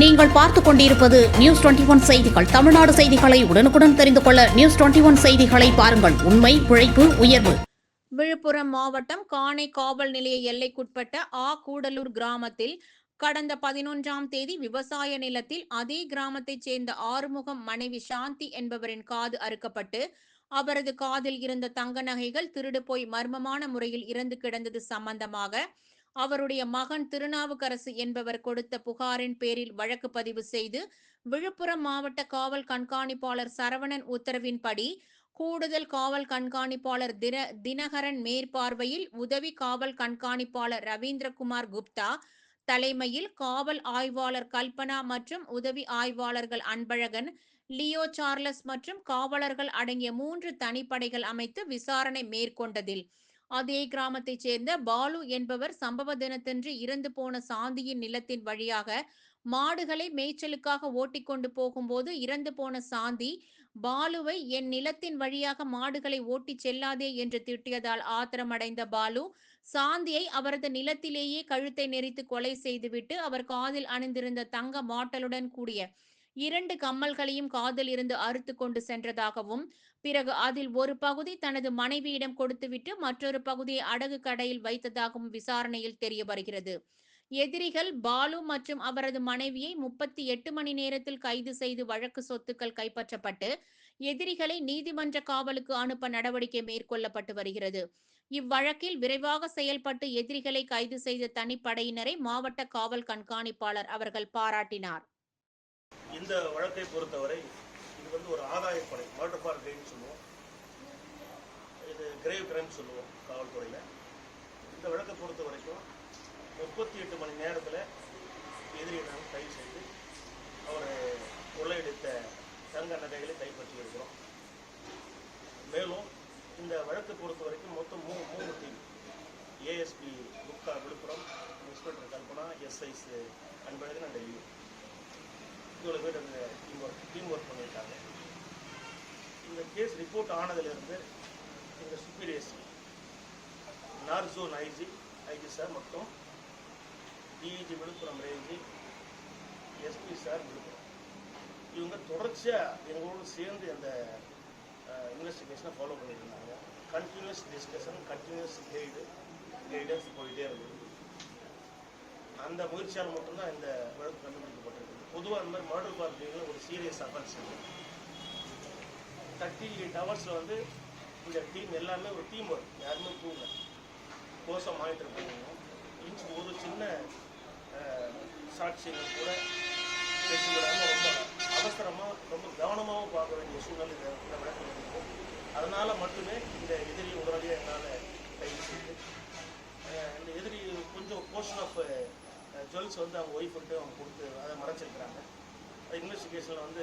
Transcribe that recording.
நீங்கள் பார்த்துக் கொண்டிருப்பது நியூஸ் டுவெண்டி ஒன் செய்திகள். தமிழ்நாடு செய்திகளை உடனுக்குடன் தெரிந்து கொள்ள நியூஸ் டுவெண்டி ஒன் செய்திகளை பாருங்கள். உண்மை உழைப்பு உயர்வு. விழுப்புரம் மாவட்டம் காணை காவல் நிலைய எல்லைக்குட்பட்ட ஆ கூடலூர் கிராமத்தில் கடந்த பதினொன்றாம் தேதி விவசாய நிலத்தில் அதே கிராமத்தைச் சேர்ந்த ஆறுமுகம் மனைவி சாந்தி என்பவரின் காது அறுக்கப்பட்டு அவரது காதில் இருந்த தங்க நகைகள் திருடு போய் மர்மமான முறையில் இறந்து கிடந்தது சம்பந்தமாக அவருடைய மகன் திருநாவுக்கரசு என்பவர் கொடுத்த புகாரின் பேரில் வழக்கு பதிவு செய்து விழுப்புரம் மாவட்ட காவல் கண்காணிப்பாளர் சரவணன் உத்தரவின்படி கூடுதல் காவல் கண்காணிப்பாளர் தின தினகரன் மேற்பார்வையில் உதவி காவல் கண்காணிப்பாளர் ரவீந்திரகுமார் குப்தா தலைமையில் காவல் ஆய்வாளர் கல்பனா மற்றும் உதவி ஆய்வாளர்கள் அன்பழகன் லியோ சார்லஸ் மற்றும் காவலர்கள் அடங்கிய மூன்று தனிப்படைகள் அமைத்து விசாரணை மேற்கொண்டதில் அதே கிராமத்தைச் சேர்ந்த பாலு என்பவர் சம்பவ தினத்தன்று இறந்து போன சாந்தியின் நிலத்தின் வழியாக மாடுகளை மேய்ச்சலுக்காக ஓட்டிக்கொண்டு போகும்போது இறந்து போன சாந்தி பாலுவை என் நிலத்தின் வழியாக மாடுகளை ஓட்டிச் செல்லாதே என்று திட்டியதால் ஆத்திரமடைந்த பாலு சாந்தியை அவரது நிலத்திலேயே கழுத்தை நெரித்து கொலை செய்துவிட்டு அவர் காதில் அணிந்திருந்த தங்க மாட்டலுடன் கூடிய இரண்டு கம்மல்களையும் காதில் இருந்து அறுத்து கொண்டு சென்றதாகவும் பிறகு அதில் ஒரு பகுதி தனது மனைவியிடம் கொடுத்துவிட்டு மற்றொரு பகுதியை அடகு கடையில் வைத்ததாகவும் விசாரணையில் தெரிய வருகிறது எதிரிகள் பாலு மற்றும் அவரது மனைவியை முப்பத்தி எட்டு மணி நேரத்தில் கைது செய்து வழக்கு சொத்துக்கள் கைப்பற்றப்பட்டு எதிரிகளை நீதிமன்ற காவலுக்கு அனுப்ப நடவடிக்கை மேற்கொள்ளப்பட்டு வருகிறது. இவ்வழக்கில் விரைவாக செயல்பட்டு எதிரிகளை கைது செய்த தனிப்படையினரை மாவட்ட காவல் கண்காணிப்பாளர் அவர்கள் பாராட்டினார். இந்த வழக்கை பொறுத்தவரை இது வந்து ஒரு ஆதாயப்படை மர்டர் ஃபார் கிரைம் சொல்லுவோம். இது கிரேவ் கிரைம் சொல்லுவோம் காவல்துறையில். இந்த வழக்கை பொறுத்த வரைக்கும் முப்பத்தி எட்டு மணி நேரத்தில் எதிரியை நாம் கைது செய்து அவர் கொள்ளையடித்த தங்க நகைகளை கைப்பற்றி இருக்கிறோம். மேலும் இந்த வழக்கை பொறுத்த வரைக்கும் மொத்தம் மூ மூணு team. ASP Gupta Viluppuram inspector Kalpana SIs Anbalagan and இவ்வளோ பேர் அந்த டீம் ஒர்க் டீம் ஒர்க் பண்ணியிருக்காங்க. இந்த கேஸ் ரிப்போர்ட் ஆனதுலேருந்து எங்கள் superiors north zone IG IG sir மற்றும் DIG Viluppuram range SP sir Viluppuram. இவங்க தொடர்ச்சியாக எங்களோடு சேர்ந்து அந்த இன்வெஸ்டிகேஷனை ஃபாலோ பண்ணியிருந்தாங்க. Continuous discussion continuous guide guidance போயிட்டே இருந்தது. அந்த முயற்சியால் மட்டும்தான் இந்த வழக்கு கண்டுபிடிக்கப்பட்டிருக்கு பொதுவாக இந்த மாதிரி மர்டர் பார்ட்டிகள் ஒரு சீரியஸ் அஃபென்ஸ் தேர்ட்டி எயிட் ஹவர்ஸில் வந்து இந்த டீம் எல்லாமே ஒரு டீம் ஒர்க் யாருமே தூங்கல. கோசம் மானிட்டர் பண்ணுவோம் இன்ச் ஒரு சின்ன அஹ், சாட்சியங்கள் கூட விடாமல் ரொம்ப அவசரமாக ரொம்ப கவனமாகவும் பார்க்க வேண்டிய சூழ்நிலை இந்த வழக்கு அதனால் மட்டுமே இந்த ஜுவல்ஸ் வந்து அவங்க ஒய்ஃபுக்கு அவங்க கொடுத்து அதை மறைச்சிருக்கிறாங்க. இன்வெஸ்டிகேஷனில் வந்து